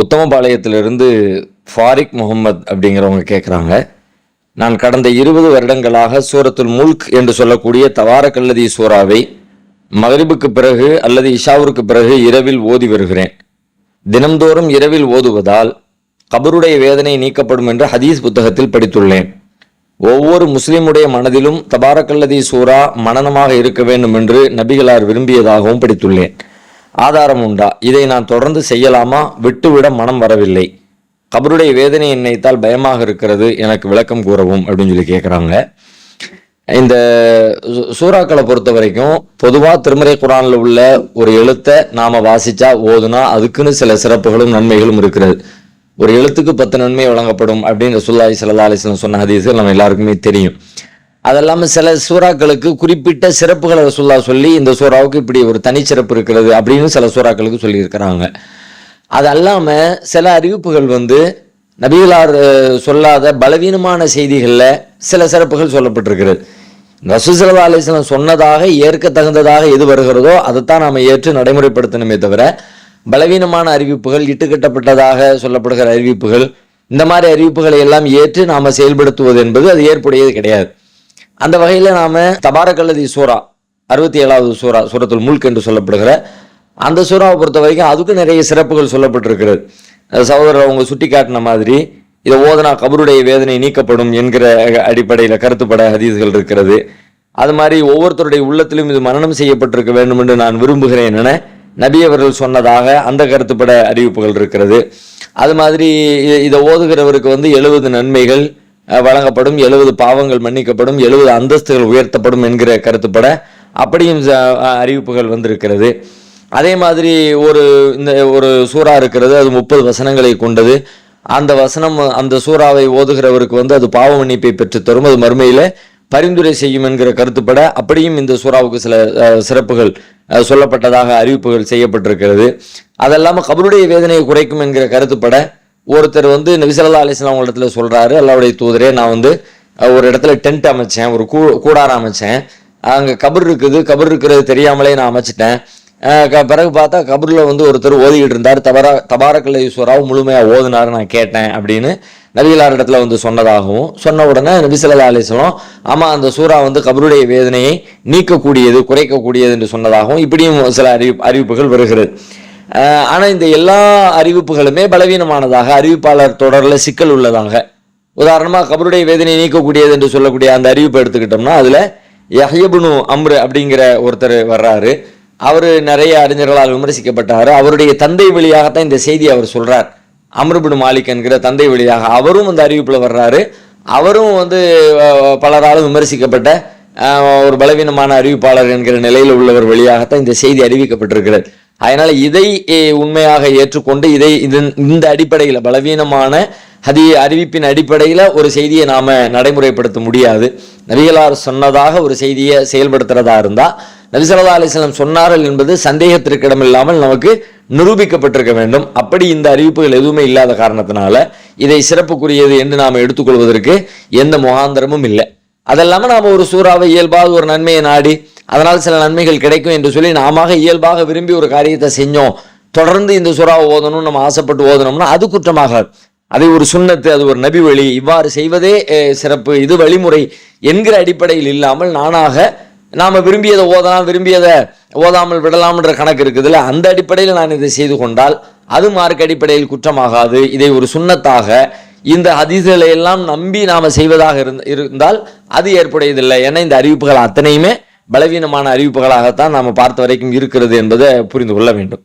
உத்தமபாளையத்திலிருந்து ஃபாரிக் முகமது அப்படிங்கிறவங்க கேட்குறாங்க நான் கடந்த இருபது வருடங்களாக சூரத்துல் முல்க் என்று சொல்லக்கூடிய தவாரக்கல்லதி சூறாவை மகரிபுக்கு பிறகு அல்லது இஷாவிற்கு பிறகு இரவில் ஓதி வருகிறேன். தினம்தோறும் இரவில் ஓதுவதால் கபருடைய வேதனை நீக்கப்படும் என்று ஹதீஸ் புத்தகத்தில் படித்துள்ளேன். ஒவ்வொரு முஸ்லிமுடைய மனதிலும் தபாரக்கல்லதி சூரா மனனமாக இருக்க வேண்டும் என்று நபிகளார் விரும்பியதாகவும் படித்துள்ளேன். ஆதாரம் உண்டா? இதை நான் தொடர்ந்து செய்யலாமா? விட்டுவிட மனம் வரவில்லை. கபருடைய வேதனை நினைத்தால் பயமாக இருக்கிறது. எனக்கு விளக்கம் கூறவும் அப்படின்னு சொல்லி கேட்குறாங்க இந்த சூ- சூறாக்களை பொறுத்த வரைக்கும் பொதுவாக திருமறை குரானில் உள்ள ஒரு எழுத்தை நாம் வாசித்தா ஓதுனா அதுக்குன்னு சில சிறப்புகளும் நன்மைகளும் இருக்கிறது. ஒரு எழுத்துக்கு பத்து நன்மை வழங்கப்படும் அப்படின்னு ரசூலுல்லாஹி சல்லா அலிஸ்லாம் சொன்ன ஹதீஸ் நம்ம எல்லாருக்குமே தெரியும். அதெல்லாம சில சூறாக்களுக்கு குறிப்பிட்ட சிறப்புகளை ரசூல்லா சொல்லி இந்த சூறாவுக்கு இப்படி ஒரு தனிச்சிறப்பு இருக்கிறது அப்படின்னு சில சூறாக்களுக்கு சொல்லியிருக்கிறாங்க. அது அல்லாமல் சில அறிவிப்புகள் வந்து நபிகளார் சொல்லாத பலவீனமான செய்திகளில் சில சிறப்புகள் சொல்லப்பட்டிருக்கிறது. ரசூசல்லா அலிஸ்லாம் சொன்னதாக ஏற்க தகுந்ததாக எது வருகிறதோ அதைத்தான் நாம் ஏற்று நடைமுறைப்படுத்தணுமே தவிர பலவீனமான அறிவிப்புகள் இட்டுக்கட்டப்பட்டதாக சொல்லப்படுகிற அறிவிப்புகள் இந்த மாதிரி அறிவிப்புகளை எல்லாம் ஏற்று நாம் செயல்படுத்துவது என்பது அது ஏற்புடையது கிடையாது. அந்த வகையில் நாம் தபாரக்கல்லதி சூரா அறுபத்தி ஏழாவது சூரா சூரத்துல் முல்க் என்று சொல்லப்படுகிற அந்த சூறாவை பொறுத்த வரைக்கும் அதுக்கு நிறைய சிறப்புகள் சொல்லப்பட்டிருக்கிறது. சகோதரர் அவங்க சுட்டி காட்டின மாதிரி இதை ஓதனா கபருடைய வேதனை நீக்கப்படும் என்கிற அடிப்படையில் கருத்துப்பட ஹதீஸ்கள் இருக்கிறது. அது மாதிரி ஒவ்வொருத்தருடைய உள்ளத்திலும் இது மரணம் செய்யப்பட்டிருக்க வேண்டும் என்று நான் விரும்புகிறேன் என நபி அவர்கள் சொன்னதாக அந்த கருத்துப்பட அறிவிப்புகள் இருக்கிறது. அது மாதிரி இதை ஓதுகிறவருக்கு வந்து எழுபது நன்மைகள் வழங்கப்படும் எழுபது பாவங்கள் மன்னிக்கப்படும் எழுபது அந்தஸ்துகள் உயர்த்தப்படும் என்கிற கருத்துப்பட அப்படியும் அறிவிப்புகள் வந்திருக்கிறது. அதே மாதிரி ஒரு இந்த ஒரு சூறா இருக்கிறது அது முப்பது வசனங்களை கொண்டது. அந்த வசனம் அந்த சூறாவை ஓதுகிறவருக்கு வந்து அது பாவ மன்னிப்பை பெற்றுத் தரும். அது மறுமையில் பரிந்துரை செய்யும் என்கிற கருத்துப்பட. அப்படியும் இந்த சூறாவுக்கு சில சிறப்புகள் சொல்லப்பட்டதாக அறிவிப்புகள் செய்யப்பட்டிருக்கிறது. அதெல்லாமல் கபருடைய வேதனையை குறைக்கும் என்கிற கருத்துப்பட. ஒருத்தர் வந்து நபிசல்லா அலிஸ்லாம் இடத்துல சொல்கிறாரு அல்லாவுடைய தூதரே நான் வந்து ஒரு இடத்துல டென்ட் அமைச்சேன் ஒரு கூ கூடாரம் அமைச்சேன். அங்கே கபர் இருக்குது கபர் இருக்கிறது தெரியாமலே நான் அமைச்சிட்டேன். க- பிறகு பார்த்தா கபரில் வந்து ஒருத்தர் ஓதிக்கிட்டு இருந்தார். தபாரா தபாரக்கல்ல ஈஸ்வராவும் முழுமையாக ஓதுனாரு நான் கேட்டேன் அப்படின்னு நபிகளார் இடத்துல வந்து சொன்னதாகவும் சொன்ன உடனே நபிசல்லா அலிஸ்லாம் ஆமாம் அந்த சூறா வந்து கபருடைய வேதனையை நீக்கக்கூடியது குறைக்கக்கூடியது என்று சொன்னதாகவும் இப்படியும் சில அறிவி அறிவிப்புகள் வருகிறது. ஆனால் இந்த எல்லா அறிவிப்புகளுமே பலவீனமானதாக அறிவிப்பாளர் தொடரில் சிக்கல் உள்ளதாக. உதாரணமாக கபருடைய வேதனையை நீக்கக்கூடியது என்று சொல்லக்கூடிய அந்த அறிவிப்பை எடுத்துக்கிட்டோம்னா அதில் யஹ்யபுனு அம்ரு அப்படிங்கிற ஒருத்தர் வர்றாரு. அவர் நிறைய அறிஞர்களால் விமர்சிக்கப்பட்டார். அவருடைய தந்தை வழியாகத்தான் இந்த செய்தி அவர் சொல்கிறார் அம்ருபின் மாலிக் என்கிற தந்தை வழியாக அவரும் அந்த அறிவிப்பில் வர்றாரு. அவரும் வந்து பலராலும் விமர்சிக்கப்பட்ட ஒரு பலவீனமான அறிவிப்பாளர் என்கிற நிலையில் உள்ளவர் வழியாகத்தான் இந்த செய்தி அறிவிக்கப்பட்டிருக்கிறது. அதனால இதை உண்மையாக ஏற்றுக்கொண்டு இதை இதன் இந்த அடிப்படையில் பலவீனமான ஹதி அறிவிப்பின் அடிப்படையில் ஒரு செய்தியை நாம நடைமுறைப்படுத்த முடியாது. நபிகளார் சொன்னதாக ஒரு செய்தியை செயல்படுத்துறதா இருந்தா நபிசல்லா அலிஸ்லாம் சொன்னார்கள் என்பது சந்தேகத்திற்கிடமில்லாமல் நமக்கு நிரூபிக்கப்பட்டிருக்க வேண்டும். அப்படி இந்த அறிவிப்புகள் எதுவுமே இல்லாத காரணத்தினால இதை சிறப்புக்குரியது என்று நாம் எடுத்துக்கொள்வதற்கு எந்த முகாந்திரமும் இல்லை. அதெல்லாம நாம ஒரு சூறாவை இயல்பாக ஒரு நன்மையை நாடி அதனால் சில நன்மைகள் கிடைக்கும் என்று சொல்லி நாம இயல்பாக விரும்பி ஒரு காரியத்தை செஞ்சோம். தொடர்ந்து இந்த சுறாவை ஓதணும் நம்ம ஆசைப்பட்டு ஓதணும்னா அது குற்றமாகாது அதை ஒரு சுண்ணத்து அது ஒரு நபி வழி. இவ்வாறு செய்வதே சிறப்பு. இது வழிமுறை என்கிற அடிப்படையில் இல்லாமல் நானாக நாம் விரும்பியதை ஓதலாம் விரும்பியதை ஓதாமல் விடலாம்ன்ற கணக்கு இருக்குதுல்ல அந்த அடிப்படையில் நான் இதை செய்து கொண்டால் அது மார்க் அடிப்படையில் குற்றமாகாது. இதை ஒரு சுண்ணத்தாக இந்த ஹதீஸ்களை எல்லாம் நம்பி நாம் செய்வதாக இருந்தால் அது ஏற்புடையதில்லை. ஏன்னா இந்த அறிவிப்புகள் அத்தனையுமே பலவீனமான அறிவிப்புகளாகத்தான் நாம் பார்த்த வரைக்கும் இருக்கிறது என்பதை புரிந்து கொள்ள வேண்டும்.